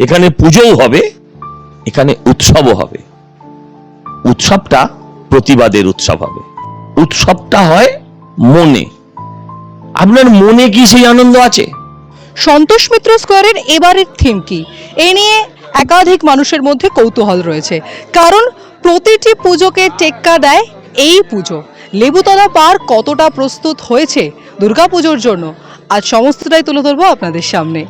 এখানে পুজোও হবে, এখানে উৎসবও হবে। উৎসবটা প্রতিবাদের উৎসব হবে। উৎসবটা হয় মনে। আপনার মনে কি সেই আনন্দ আছে? সন্তোষ মিত্র স্কোয়ারের এবারের থিম কি? এই নিয়ে একাধিক মানুষের মধ্যে কৌতূহল রয়েছে। কারণ প্রতিটি পুজোকে টেক্কা দেয় এই পুজো। লেবুতলা পার্ক কতটা প্রস্তুত হয়েছে দুর্গাপুজোর জন্য? আজ সমস্তটাই তুলে ধরবো আপনাদের সামনে।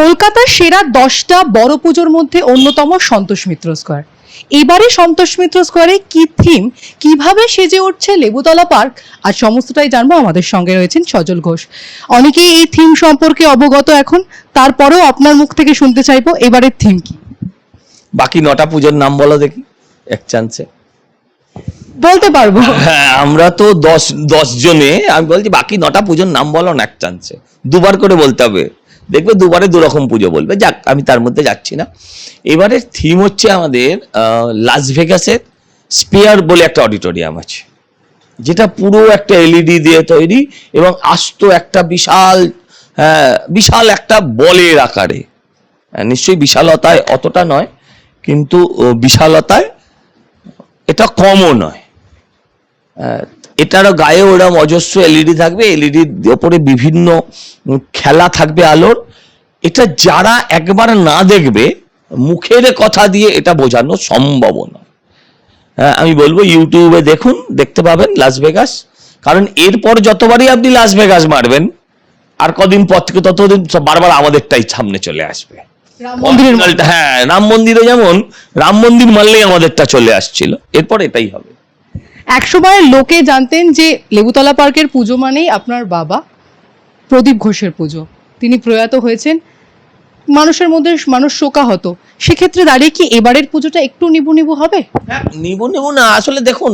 কলকাতার সেরা দশটা বড় পুজোর মধ্যে অন্যতম সন্তোষ মিত্র স্কোয়ার। এবারে সন্তোষ মিত্র স্কোয়ারে কি থিম কীভাবে সেজে উঠছে লেবুতলা পার্ক আর সমস্তটাই জানব আমাদের সঙ্গে রয়েছেন সজল ঘোষ। অনেকেই এই থিম সম্পর্কে অবগত এখন তারপরেও আপনার মুখ থেকে শুনতে চাইব এবারের থিম কি? বাকি নটা পুজোর নাম বলো দেখি এক চান্সে বলতে পারব। হ্যাঁ আমরা তো দশ দশ জনে আমি বলছি বাকি নটা পুজোর নাম বলো না এক চান্সে দুবার করে বলতে হবে। দেখবে দুবারে দু রকম পুজো বলবে যাক আমি তার মধ্যে যাচ্ছি না। এবারে থিম হচ্ছে আমাদের লাস ভেগাসের স্পেয়ার বলে একটা অডিটোরিয়াম আছে যেটা পুরো একটা এলইডি দিয়ে তৈরি এবং আস্ত একটা বিশাল হ্যাঁ, বিশাল একটা বলের আকারে। হ্যাঁ, নিশ্চয়ই বিশালতায় অতটা নয় কিন্তু বিশালতায় এটা কমও নয়। আহ, এটারও গায়ে ওরম অজস্র এলইডি থাকবে এলইডির ওপরে বিভিন্ন খেলা থাকবে আলোর। এটা যারা একবার না দেখবে মুখের কথা দিয়ে এটা বোঝানো সম্ভব নয় হ্যাঁ, আমি বলব ইউটিউবে দেখুন দেখতে পাবেন লাস ভেগাস কারণ এরপর যতবারই আপনি লাস ভেগাস মারবেন আর কদিন পর থেকে ততদিন বারবার আমাদেরটাই সামনে চলে আসবে। মন্দিরের। Originalটা- হ্যাঁ রাম মন্দিরে যেমন রাম মন্দির মারলেই আমাদেরটা চলে আসছিল। এরপর এটাই হবে। একসময় লোকে জানতেন যে লেবুতলা পার্কের পুজো মানেই আপনার বাবা প্রদীপ ঘোষের পুজো। তিনি প্রয়াত হয়েছেন। মানুষের মধ্যে মানুষ শোকাহত। সেক্ষেত্রে দাঁড়িয়ে কি এবারের পুজোটা একটু নিবু নিবু হবে? হ্যাঁ, নিবু নিবু না। আসলে দেখুন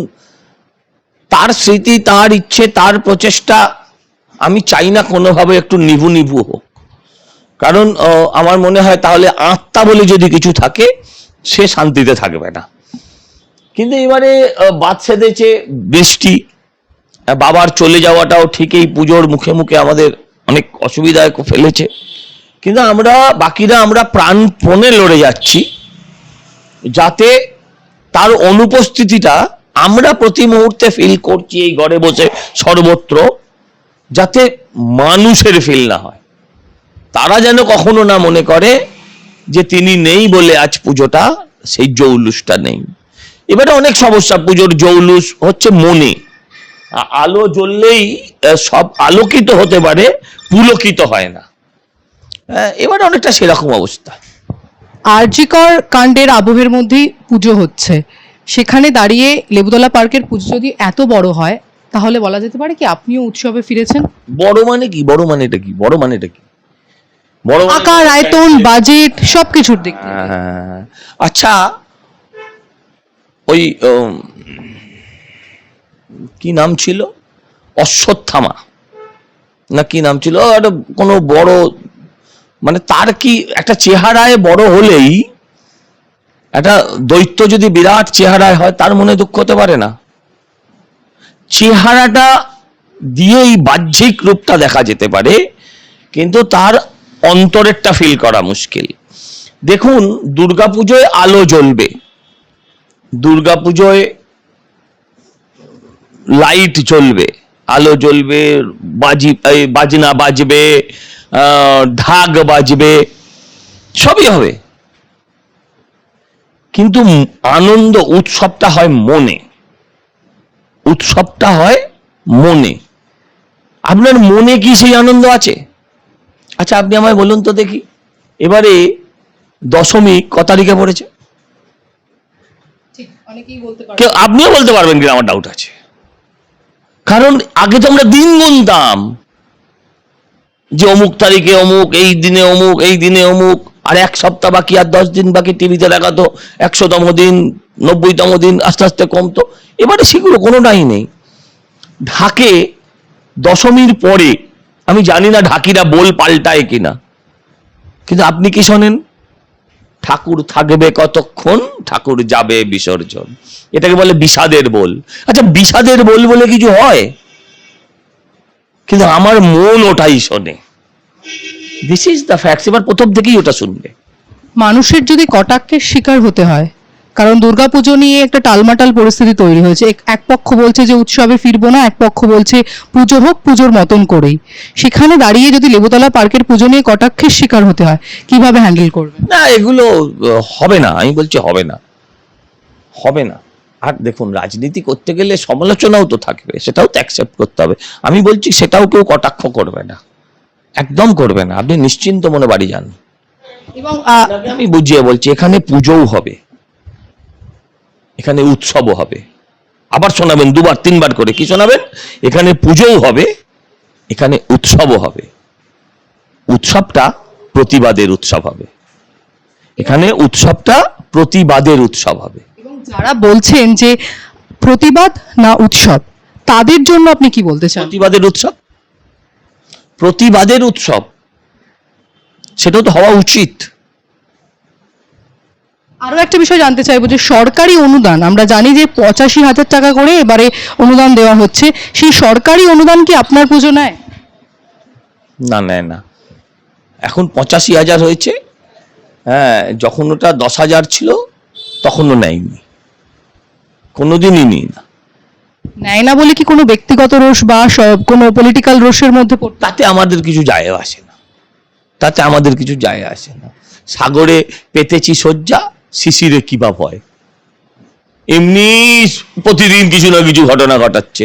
তার স্মৃতি তার ইচ্ছে তার প্রচেষ্টা আমি চাই না কোনোভাবে একটু নিবু নিবু হোক। কারণ আমার মনে হয় তাহলে আত্মা বলে যদি কিছু থাকে সে শান্তিতে থাকবে না। কিন্তু এবারে বাদ সেধেছে বৃষ্টি। বাবার চলে যাওয়াটাও ঠিক এই পুজোর মুখে মুখে আমাদের অনেক অসুবিধায় ফেলেছে। কিন্তু আমরা, বাকিরা আমরা প্রাণপণে লড়ে যাচ্ছি। যাতে তার অনুপস্থিতিটা আমরা প্রতি মুহূর্তে ফিল করছি এই ঘরে বসে সর্বত্র, যাতে মানুষের ফিল না হয়। তারা যেন কখনো না মনে করে যে তিনি নেই বলে আজ পুজোটা, সেই জৌলুসটা নেই। এবারে অনেক সমস্যা পুজোর জৌলুস হচ্ছে মনে আলো জ্বললেই সব আলোকিত হতে পারে পুলকিত হয় না। এবারে অনেকটা সেরকম অবস্থা। আরজিকর কাণ্ডের আবহের মধ্যেই পুজো হচ্ছে। সেখানে দাঁড়িয়ে লেবুতলা পার্কের পুজো যদি এত বড় হয় তাহলে বলা যেতে পারে কি আপনিও উৎসবে ফিরেছেন? বড় মানে কি? বড় মানে এটা কি? বড় মানে এটা কি? বড় আকার আয়তন বাজেট সবকিছুর দিক থেকে। হ্যাঁ, আচ্ছা ওই কি নাম ছিল? অশ্বত্থামা। না, কি নাম ছিল? একটা কোনো বড় মানে তার কি একটা চেহারায় বড় হলেই একটা দৈত্য যদি বিরাট চেহারায় হয়, তার মনে দুঃখ হতে পারে না। চেহারাটা দিয়েই বাহ্যিক রূপটা দেখা যেতে পারে, কিন্তু তার অন্তরেরটা ফিল করা মুশকিল। দেখুন, দুর্গাপুজোয় আলো জ্বলবে। দুর্গাপুজোয় লাইট জ্বলবে, আলো জ্বলবে, বাজি বাজনা বাজবে ঢাক বাজবে, সবই হবে। কিন্তু আনন্দ উৎসবটা হয় মনে। উৎসবটা হয় মনে। আপনার মনে কি সেই আনন্দ আছে? আচ্ছা আপনি আমায় বলুন তো দেখি। এবারে দশমী ক তারিখে পড়েছে? কেউ আপনিও বলতে পারবেন কিনা, আমার ডাউট আছে। কারণ আগে তো আমরা দিন গুনতাম। যে অমুক তারিখে অমুক, এই দিনে অমুক, এই দিনে অমুক, আর এক সপ্তাহ বাকি, আর দশ দিন বাকি টিভিতে দেখাতো একশোতম দিন, নব্বইতম দিন, আস্তে আস্তে কমতো। এবারে সেগুলো কোনোটাই নেই। ঢাকে দশমীর পরে, আমি জানি না ঢাকিরা বোল পাল্টায় কিনা। কিন্তু আপনি কি শোনেন? ঠাকুর থাকবে কতক্ষণ? ঠাকুর যাবে বিসর্জন। এটাকে বলে বিষাদের বল। আচ্ছা বিষাদের বল বলে কিছু হয়? কিন্তু আমার মন ওটাই শোনে। দিস ইজ দ্য ফ্যাক্টস এবার প্রথম থেকেই ওটা শুনবে। মানুষের যদি কটাক্ষের শিকার হতে হয় কারণ দুর্গাপুজো নিয়ে একটা টালমাটাল পরিস্থিতি তৈরি হয়েছে। এক- পক্ষ বলছে যে উৎসবে ফিরবো না এক পক্ষ বলছে পুজো হোক পুজোর মতন করেই। সেখানে দাঁড়িয়ে যদি লেবুতলা পার্কের পুজো নিয়ে কটাক্ষের শিকার হতে হয় কীভাবে হ্যান্ডেল করবে? না এগুলো হবে না আমি বলছি হবে না। হবে না। আর দেখুন রাজনীতি করতে গেলে সমালোচনাও তো থাকবে সেটাও তো অ্যাকসেপ্ট করতে হবে। আমি বলছি সেটাও কেউ কটাক্ষ করবে না। একদম করবে না। আপনি নিশ্চিন্ত মনে বাড়ি যান। এবং আমি বুঝিয়ে বলছি এখানে পুজোও হবে। এখানে উৎসবও হবে। আবার শোনাবেন দুবার তিনবার করে। কি শোনাবেন? এখানে পুজোও হবে এখানে উৎসবও হবে। উৎসবটা প্রতিবাদের উৎসব হবে। এখানে উৎসবটা প্রতিবাদের উৎসব হবে। এবং যারা বলছেন যে প্রতিবাদ না উৎসব তাদের জন্য আপনি কি বলতে চান? প্রতিবাদের উৎসব? প্রতিবাদের উৎসব। সেটাও তো হওয়া উচিত। আরও একটা বিষয় জানতে চাইব যে সরকারি অনুদান আমরা জানি যে পঁচাশি হাজার টাকা করে এবারে অনুদান দেওয়া হচ্ছে সেই সরকারি অনুদান কি আপনার পুজো নেয়? না নেয় না। এখন পঁচাশি হাজার হয়েছে হ্যাঁ যখন ওটা দশ হাজার ছিল তখনও নেয়নি। কোনোদিনই নিই না। নেয় না বলে কি কোনো ব্যক্তিগত রোষ বা স- কোনো পলিটিক্যাল রোষের মধ্যে তাতে আমাদের কিছু যায় আসে না। তাতে আমাদের কিছু যায় আসে না। সাগরে পেতেছি শয্যা শিশিরে কিবা ভয়? এমনি প্রতিদিন কিছু না কিছু ঘটনা ঘটাচ্ছে।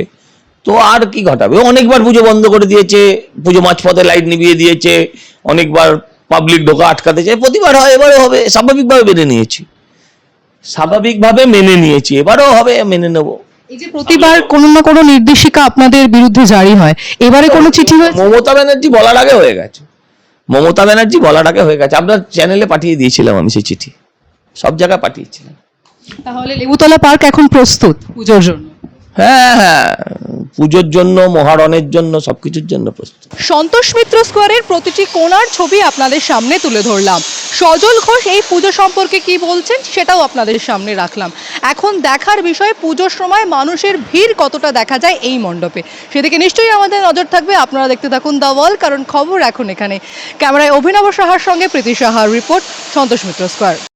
তো আর কি ঘটাবে? অনেকবার পুজো বন্ধ করে দিয়েছে পুজো মাঝপথে লাইট নিভিয়ে দিয়েছে অনেকবার পাবলিক ঢোকা আটকাতে চায়। প্রতিবার হয় এবারও হবে স্বাভাবিকভাবে মেনে নিয়েছি। স্বাভাবিকভাবে মেনে নিয়েছি এবারও হবে মেনে নেব। এই যে প্রতিবার কোনো না কোনো নির্দেশিকা আপনাদের বিরুদ্ধে জারি হয়। এবারে কোনো চিঠি হয়েছে? মমতা ব্যানার্জি বলার আগে হয়ে গেছে। মমতা ব্যানার্জি বলার আগে হয়ে গেছে। আপনার চ্যানেলে পাঠিয়ে দিয়েছিলাম আমি সেই চিঠি। সব জায়গায় পাঠিয়েছিলাম তাহলে লেবুতলা পার্ক এখন প্রস্তুত পুজোর জন্য? হ্যাঁ হ্যাঁ পুজোর জন্য মহারণের জন্য সবকিছুর জন্য প্রস্তুত। সন্তোষ মিত্র স্কোয়ারের প্রতিটি কোণার ছবি আপনাদের সামনে তুলে ধরলাম। সজল ঘোষ এই পুজো সম্পর্কে কি বলছেন সেটাও আপনাদের সামনে রাখলাম। এখন দেখার বিষয় পুজোর সময় মানুষের ভিড় কতটা দেখা যায় এই মণ্ডপে? সেদিকে নিশ্চয়ই আমাদের নজর থাকবে। আপনারা দেখতে থাকুন দ্য ওয়াল কারণ খবর এখন এখানে। ক্যামেরায় অভিনব সাহার সঙ্গে প্রীতি সাহার রিপোর্ট সন্তোষ মিত্র স্কোয়ার।